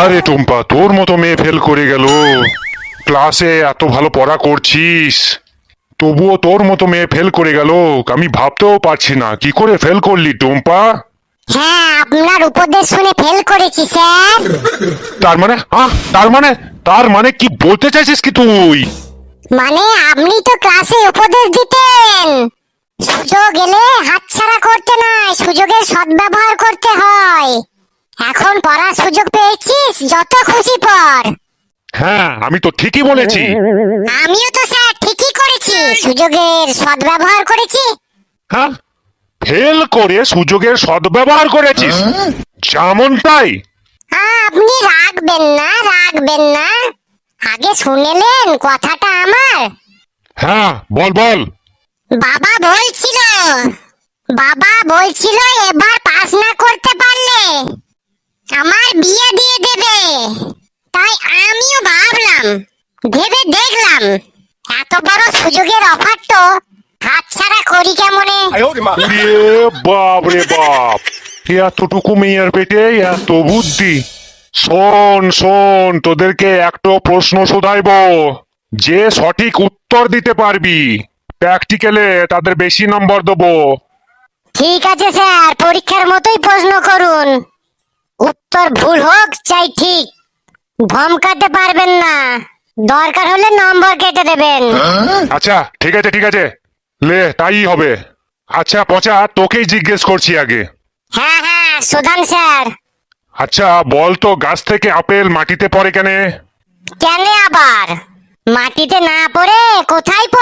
আরে টুম্পা তোর মতো মেয়ে ফেল করে গেল। ক্লাসে এত ভালো পড়া করছিস। তবুও তোর মতো মেয়ে ফেল করে গেল। আমি ভাবতেও পারছি না। কি করে ফেল করলি টুম্পা? হ্যাঁ আপনার উপদেশ শুনে ফেল করেছি স্যার। তার মানে? আহ তার মানে? তার মানে কি বলতে চাইছিস কি তুই? মানে আপনি তো ক্লাসে উপদেশ দিতেন। সুযোগ এলে হাতছাড়া করতে নাই সুযোগের সদ্ব্যবহার করতে হয়। এখন পড়ার সুযোগ পেয়েছিস? যত খুশি পড়। হ্যাঁ আমি তো ঠিকই বলেছি। আমিও তো স্যার ঠিকই করেছি। সুযোগের সদ্ব্যবহার করেছি। হ্যাঁ ফেল করে সুযোগের সদ্ব্যবহার করেছিস। যেমন তাই। আ, আপনি রাখবেন না রাখবেন না। আগে শুনেলেন কথাটা আমার। হ্যাঁ বল বল। বাবা বলছিল বাবা বলছিল এবার পাস না করতে পারলে আমার বিয়ে দিয়ে দেবে। তাই আমিও ভাবলাম ভেবে দেখলাম এত বড় সুযোগের অফার তো হাতছাড়া করি কেমনে? বাপ রে বাপ এতটুকু মেয়ের পেটে এত বুদ্ধি। শোন শোন তোদেরকে একটা প্রশ্ন শোধাইব। যে সঠিক উত্তর দিতে পারবি প্র্যাকটিক্যালে তাদের বেশি নম্বর দেবো। ঠিক আছে স্যার পরীক্ষার মতোই প্রশ্ন করুন। উত্তর ভুল হোক চাই ঠিক। ধমকাতে পারবেন না। দরকার হলে নম্বর কেটে দেবেন। আচ্ছা ঠিক আছে ঠিক আছে। লে তাই হবে। আচ্ছা পচা তোকেই জিজ্ঞেস করছি আগে। হ্যাঁ হ্যাঁ সুধান স্যার। আচ্ছা বল তো গাছ থেকে আপেল মাটিতে পড়ে কেনে? কেন আবার? মাটিতে না পড়ে কোথায় পড়বে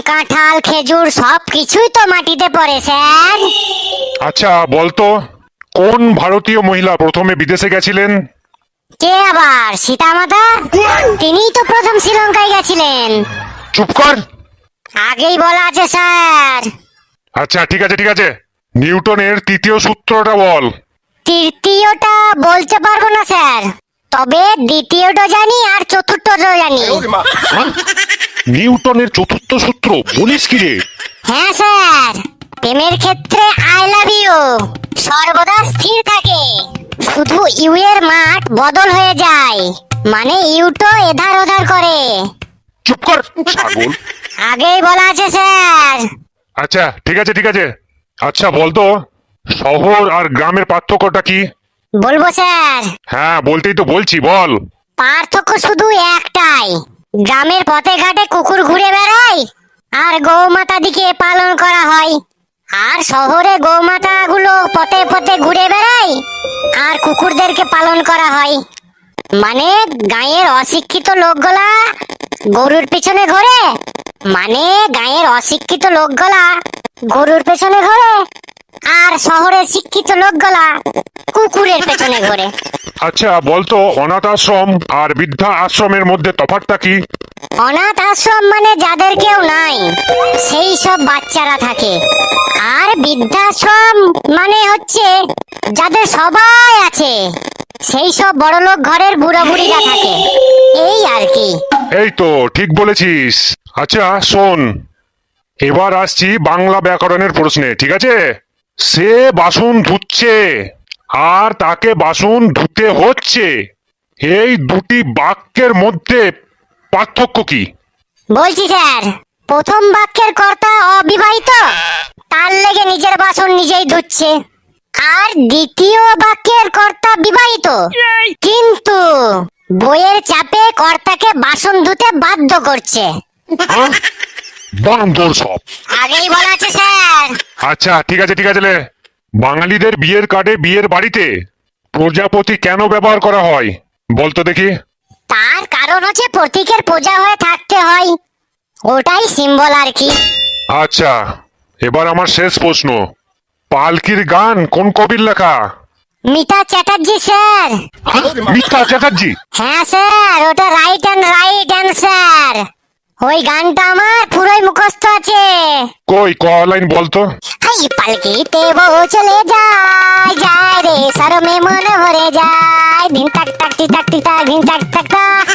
কাঁঠাল খেজুর সব কিছুই তো মাটিতে পড়ে স্যার। আচ্ছা বল তো কোন ভারতীয় মহিলা প্রথমে বিদেশে গেছিলেন? কে আবার? সীতামাতা? তিনিই তো প্রথম শ্রীলঙ্কায় গেছিলেন। চুপ কর। আগেই বলা আছে স্যার। আচ্ছা ঠিক আছে ঠিক আছে। নিউটনের তৃতীয় সূত্রটা বল। তৃতীয়টা বলতে পারব না স্যার তবে দ্বিতীয়টা জানি আর চতুর্থটা জানি। নিউটনের চতুর্থ সূত্র বলিস কি রে? হ্যাঁ স্যার। প্রেমের ক্ষেত্রে আই লাভ ইউ সর্বদা স্থির থাকে। শুধু ইউ এর মাঠ বদল হয়ে যায়। মানে ইউটো এধার ওধার করে। চুপ কর ছাগল। আগেই বলা আছে স্যার। আচ্ছা ঠিক আছে ঠিক আছে। আচ্ছা বলতো শহর আর গ্রামের পার্থক্যটা কি? বলব স্যার। হ্যাঁ বলতেই তো বলছি বল। পার্থক্য শুধু একটাই। গ্রামের পথে ঘাটে কুকুর ঘুরে বেড়ায় আর গৌমাতা দিকে পালন করা হয়। আর শহরে গৌমাতা গুলো পথে পথে ঘুরে বেড়ায় আর কুকুরদেরকে পালন করা হয়। মানে গাঁয়ের অশিক্ষিত লোকগুলা গরুর পিছনে ঘোরে মানে গায়ের অশিক্ষিত লোকগুলা গরুর পেছনে ঘোরে। আর শহরের শিক্ষিত লোকগুলা কুকুরের পেছনে ঘোরে। আচ্ছা বলতো অনাথ আশ্রম আর বৃদ্ধা আশ্রমের মধ্যে তফাৎটা কি? অনাথ আশ্রম মানে যাদের কেউ নাই সেই সব বাচ্চারা থাকে। আর বৃদ্ধাশ্রম মানে হচ্ছে যাদের সবাই আছে সেই সব বড়লোক ঘরের বুড়ো বুড়িরা থাকে। এই আর কি। এই তো ঠিক বলেছিস। আচ্ছা শোন এবার আসছি বাংলা ব্যাকরণের প্রশ্নে ঠিক আছে? সে বাসন ধুচ্ছে আর তাকে বাসন ধুতে হচ্ছে। এই দুটি বাক্যের মধ্যে পার্থক্য কি? বলছি স্যার প্রথম বাক্যের কর্তা অবিবাহিত? তার লেগে নিজের বাসন নিজেই ধুচ্ছে। আর দ্বিতীয় বাক্যের কর্তা বিবাহিত? কিন্তু বইয়ের চাপে কর্তাকে বাসন ধুতে বাধ্য করছে। হ্যাঁ? বান্দর সব। আগেই বলা আছে স্যার। আচ্ছা ঠিক আছে ঠিক আছে লে। বাঙালিদের বিয়ের কার্ডে বিয়ের বাড়িতে প্রজাপতি কেন ব্যবহার করা হয়? বলতো দেখি। তার কারণ হচ্ছে প্রতীকের পূজা হয়ে থাকতে হয়। ওটাই সিম্বল আর কি। আচ্ছা এবার আমার শেষ প্রশ্ন। পালকির গান কোন কবির লেখা? মিতা চ্যাটার্জি স্যার। হ্যাঁ? মিথ্যা চ্যাটার্জি? হ্যাঁ স্যার ওটা রাইট অ্যান্ড ওই গানটা আমার পুরোই মুখস্থ আছে। কই ক লাইন বলতো হাই পালকিতে বউ চলে যায় যায় রে সরমে মন ভরে যায়। দিন টাক টাক টি টাক টি টাক দিন টাক টাক টাক।